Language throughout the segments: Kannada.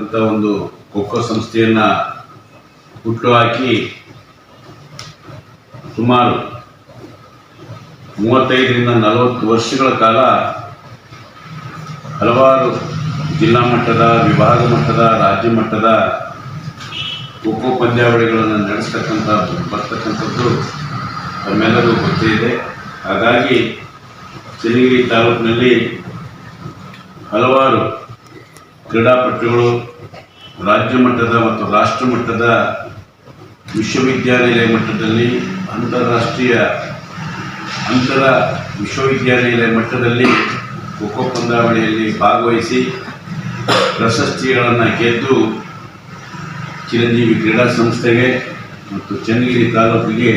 ಅಂತ ಒಂದು ಖೋಖೋ ಸಂಸ್ಥೆಯನ್ನ ಹುಟ್ಟು ಹಾಕಿ ಸುಮಾರು ಮೂವತ್ತೈದರಿಂದ ನಲವತ್ತು ವರ್ಷಗಳ ಕಾಲ ಹಲವಾರು ಜಿಲ್ಲಾ ಮಟ್ಟದ, ವಿಭಾಗ ಮಟ್ಟದ, ರಾಜ್ಯ ಮಟ್ಟದ ಖೋಖೋ ಪಂದ್ಯಾವಳಿಗಳನ್ನು ನಡೆಸ್ತಕ್ಕಂಥ, ಬರ್ತಕ್ಕಂಥದ್ದು ತಮ್ಮೆಲ್ಲರಿಗೂ ಗೊತ್ತೇ ಇದೆ. ಹಾಗಾಗಿ ಚನ್ನಗಿರಿ ತಾಲೂಕಿನಲ್ಲಿ ಹಲವಾರು ಕ್ರೀಡಾಪಟುಗಳು ರಾಜ್ಯ ಮಟ್ಟದ ಮತ್ತು ರಾಷ್ಟ್ರ ಮಟ್ಟದ ವಿಶ್ವವಿದ್ಯಾನಿಲಯ ಮಟ್ಟದಲ್ಲಿ, ಅಂತಾರಾಷ್ಟ್ರೀಯ ಅಂತರ ವಿಶ್ವವಿದ್ಯಾನಿಲಯ ಮಟ್ಟದಲ್ಲಿ ಖೋಖೋ ಪಂದ್ಯಾವಳಿಯಲ್ಲಿ ಭಾಗವಹಿಸಿ ಪ್ರಶಸ್ತಿಗಳನ್ನು ಗೆದ್ದು ಚಿರಂಜೀವಿ ಕ್ರೀಡಾ ಸಂಸ್ಥೆಗೆ ಮತ್ತು ಚನ್ನಗಿರಿ ತಾಲೂಕಿಗೆ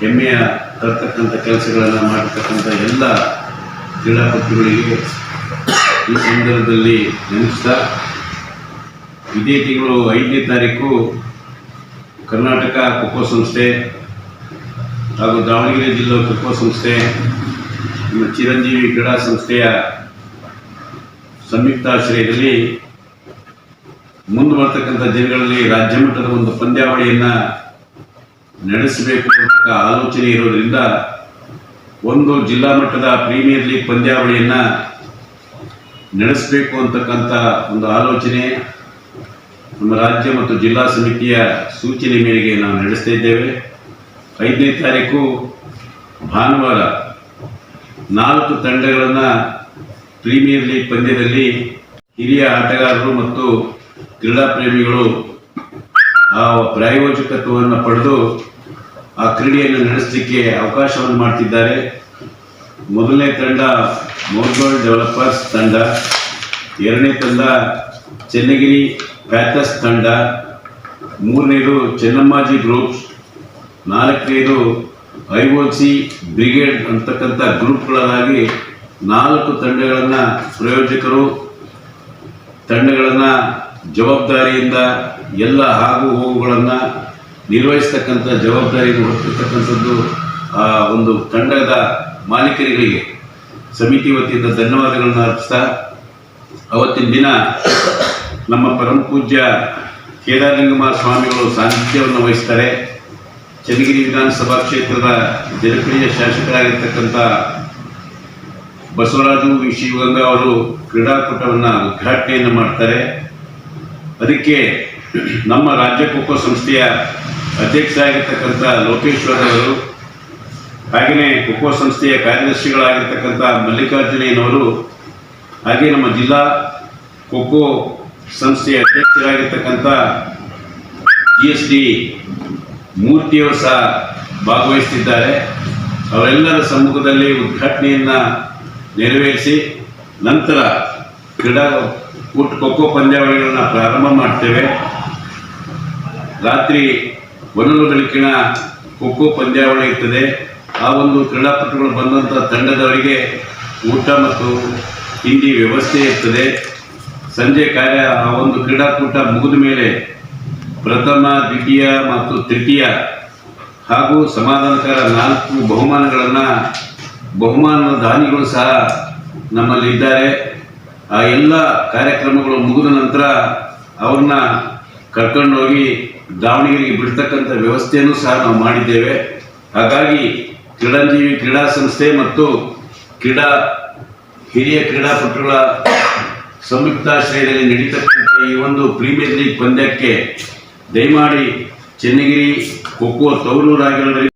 ಹೆಮ್ಮೆಯ ತರ್ತಕ್ಕಂಥ ಕೆಲಸಗಳನ್ನು ಮಾಡತಕ್ಕಂಥ ಎಲ್ಲ ಕ್ರೀಡಾಪಟುಗಳಿಗೆ ಈ ಸಂದರ್ಭದಲ್ಲಿ ನೆನೆಸ್ತಾ, ಇದೇ ತಿಂಗಳು ಐದನೇ ತಾರೀಕು ಕರ್ನಾಟಕ ಖೋಖೋ ಸಂಸ್ಥೆ ಹಾಗೂ ದಾವಣಗೆರೆ ಜಿಲ್ಲಾ ಖೋಖೋ ಸಂಸ್ಥೆ ನಮ್ಮ ಚಿರಂಜೀವಿ ಕ್ರೀಡಾ ಸಂಸ್ಥೆಯ ಸಂಯುಕ್ತಾಶ್ರಯದಲ್ಲಿ ಮುಂದೆ ಬರ್ತಕ್ಕಂಥ ದಿನಗಳಲ್ಲಿ ರಾಜ್ಯ ಮಟ್ಟದ ಒಂದು ಪಂದ್ಯಾವಳಿಯನ್ನು ನಡೆಸಬೇಕು ಅಂತ ಆಲೋಚನೆ ಇರೋದರಿಂದ ಒಂದು ಜಿಲ್ಲಾ ಮಟ್ಟದ ಪ್ರೀಮಿಯರ್ ಲೀಗ್ ಪಂದ್ಯಾವಳಿಯನ್ನು ನಡೆಸಬೇಕು ಅಂತಕ್ಕಂಥ ಒಂದು ಆಲೋಚನೆ ನಮ್ಮ ರಾಜ್ಯ ಮತ್ತು ಜಿಲ್ಲಾ ಸಮಿತಿಯ ಸೂಚನೆ ಮೇರೆಗೆ ನಾವು ನಡೆಸ್ತಾ ಇದ್ದೇವೆ. ಐದನೇ ತಾರೀಕು ಭಾನುವಾರ ನಾಲ್ಕು ತಂಡಗಳನ್ನು ಪ್ರೀಮಿಯರ್ ಲೀಗ್ ಪಂದ್ಯದಲ್ಲಿ ಹಿರಿಯ ಆಟಗಾರರು ಮತ್ತು ಕ್ರೀಡಾ ಪ್ರೇಮಿಗಳು ಆ ಪ್ರಾಯೋಜಕತ್ವವನ್ನು ಪಡೆದು ಆ ಕ್ರೀಡೆಯನ್ನು ನಡೆಸಲಿಕ್ಕೆ ಅವಕಾಶವನ್ನು ಮಾಡ್ತಿದ್ದಾರೆ. ಮೊದಲನೇ ತಂಡ ಮೋರ್ಗೋಲ್ ಡೆವಲಪರ್ಸ್ ತಂಡ, ಎರಡನೇ ತಂಡ ಚೆನ್ನಗಿರಿ ಪ್ಯಾಥಸ್ ತಂಡ, ಮೂರನೇದು ಚೆನ್ನಮ್ಮಾಜಿ ಗ್ರೂಪ್ಸ್ ನಾಲ್ಕನೇದು ಐ ಒ ಸಿ ಬ್ರಿಗೇಡ್ ಅಂತಕ್ಕಂಥ ಗ್ರೂಪ್ಗಳಾಗಿ ನಾಲ್ಕು ತಂಡಗಳನ್ನು ಪ್ರಯೋಜಕರು, ತಂಡಗಳನ್ನು ಜವಾಬ್ದಾರಿಯಿಂದ ಎಲ್ಲ ಆಗು ಹೋಗುಗಳನ್ನು ನಿರ್ವಹಿಸ್ತಕ್ಕಂಥ ಜವಾಬ್ದಾರಿಯನ್ನು ಹೊತ್ತಿರ್ತಕ್ಕಂಥದ್ದು ಆ ಒಂದು ತಂಡದ ಮಾಲೀಕರುಗಳಿಗೆ ಸಮಿತಿ ವತಿಯಿಂದ ಧನ್ಯವಾದಗಳನ್ನು ಅರ್ಪಿಸ್ತಾ ಅವತ್ತಿನ ದಿನ ನಮ್ಮ ಪರಮ ಪೂಜ್ಯ ಕೇದಾರಲಿಂಗಮಾರ ಸ್ವಾಮಿಗಳು ಸಾನ್ನಿಧ್ಯವನ್ನು ವಹಿಸ್ತಾರೆ. ಚನ್ನಗಿರಿ ವಿಧಾನಸಭಾ ಕ್ಷೇತ್ರದ ಜನಪ್ರಿಯ ಶಾಸಕರಾಗಿರ್ತಕ್ಕಂಥ ಬಸವರಾಜು ವಿ. ಶಿವಗಂಗಾ ಅವರು ಕ್ರೀಡಾಕೂಟವನ್ನು ಉದ್ಘಾಟನೆಯನ್ನು ಮಾಡ್ತಾರೆ. ಅದಕ್ಕೆ ನಮ್ಮ ರಾಜ್ಯ ಖೋಖೋ ಸಂಸ್ಥೆಯ ಅಧ್ಯಕ್ಷರಾಗಿರ್ತಕ್ಕಂಥ ಲೋಕೇಶ್ವರ ಅವರು ಹಾಗೆಯೇ ಖೋಖೋ ಸಂಸ್ಥೆಯ ಕಾರ್ಯದರ್ಶಿಗಳಾಗಿರ್ತಕ್ಕಂಥ ಮಲ್ಲಿಕಾರ್ಜುನಯ್ಯನವರು, ಹಾಗೆ ನಮ್ಮ ಜಿಲ್ಲಾ ಖೋಖೋ ಸಂಸ್ಥೆಯ ಅಧ್ಯಕ್ಷರಾಗಿರ್ತಕ್ಕಂಥ ಜಿ ಎಸ್ ಡಿ ಮೂರ್ತಿಯವರು ಸಹ ಭಾಗವಹಿಸ್ತಿದ್ದಾರೆ. ಅವರೆಲ್ಲರ ಸಮ್ಮುಖದಲ್ಲಿ ಉದ್ಘಾಟನೆಯನ್ನು ನೆರವೇರಿಸಿ ನಂತರ ಕ್ರೀಡಾ ಕೂಟ ಖೋಖೋ ಪಂದ್ಯಾವಳಿಗಳನ್ನು ಪ್ರಾರಂಭ ಮಾಡ್ತೇವೆ. ರಾತ್ರಿ ಒಂದು ಬೆಳಕಿನ ಖೋಖೋ ಪಂದ್ಯಾವಳಿ ಇರ್ತದೆ. ಆ ಒಂದು ಕ್ರೀಡಾಪಟುಗಳು ಬಂದಂಥ ತಂಡದವರಿಗೆ ಊಟ ಮತ್ತು ತಿಂಡಿ ವ್ಯವಸ್ಥೆ ಇರ್ತದೆ. ಸಂಜೆ ಕಾರ್ಯ ಆ ಒಂದು ಕ್ರೀಡಾಕೂಟ ಮುಗಿದ ಮೇಲೆ ಪ್ರಥಮ, ದ್ವಿತೀಯ ಮತ್ತು ತೃತೀಯ ಹಾಗೂ ಸಮಾಧಾನಕರ ನಾಲ್ಕು ಬಹುಮಾನಗಳನ್ನು ಬಹುಮಾನದ ದಾನಿಗಳು ಸಹ ನಮ್ಮಲ್ಲಿ ಇದ್ದಾರೆ. ಆ ಎಲ್ಲ ಕಾರ್ಯಕ್ರಮಗಳು ಮುಗಿದ ನಂತರ ಅವ್ರನ್ನ ಕರ್ಕೊಂಡೋಗಿ ದಾವಣಗೆರೆಗೆ ಬಿಡ್ತಕ್ಕಂಥ ವ್ಯವಸ್ಥೆಯನ್ನು ಸಹ ನಾವು ಮಾಡಿದ್ದೇವೆ. ಹಾಗಾಗಿ ಕ್ರೀಡಾಂಜೀವಿ ಕ್ರೀಡಾ ಸಂಸ್ಥೆ ಮತ್ತು ಕ್ರೀಡಾ ಹಿರಿಯ ಕ್ರೀಡಾಪಟುಗಳ ಸಂಯುಕ್ತಾಶ್ರಯದಲ್ಲಿ ನಡೀತಕ್ಕಂಥ ಈ ಒಂದು ಪ್ರೀಮಿಯರ್ ಲೀಗ್ ಪಂದ್ಯಕ್ಕೆ ದಯಮಾಡಿ ಚೆನ್ನಗಿರಿ ಕೊಕ್ಕೋ ತೌರೂರಾಗಿರೋದ್ರಿಂದ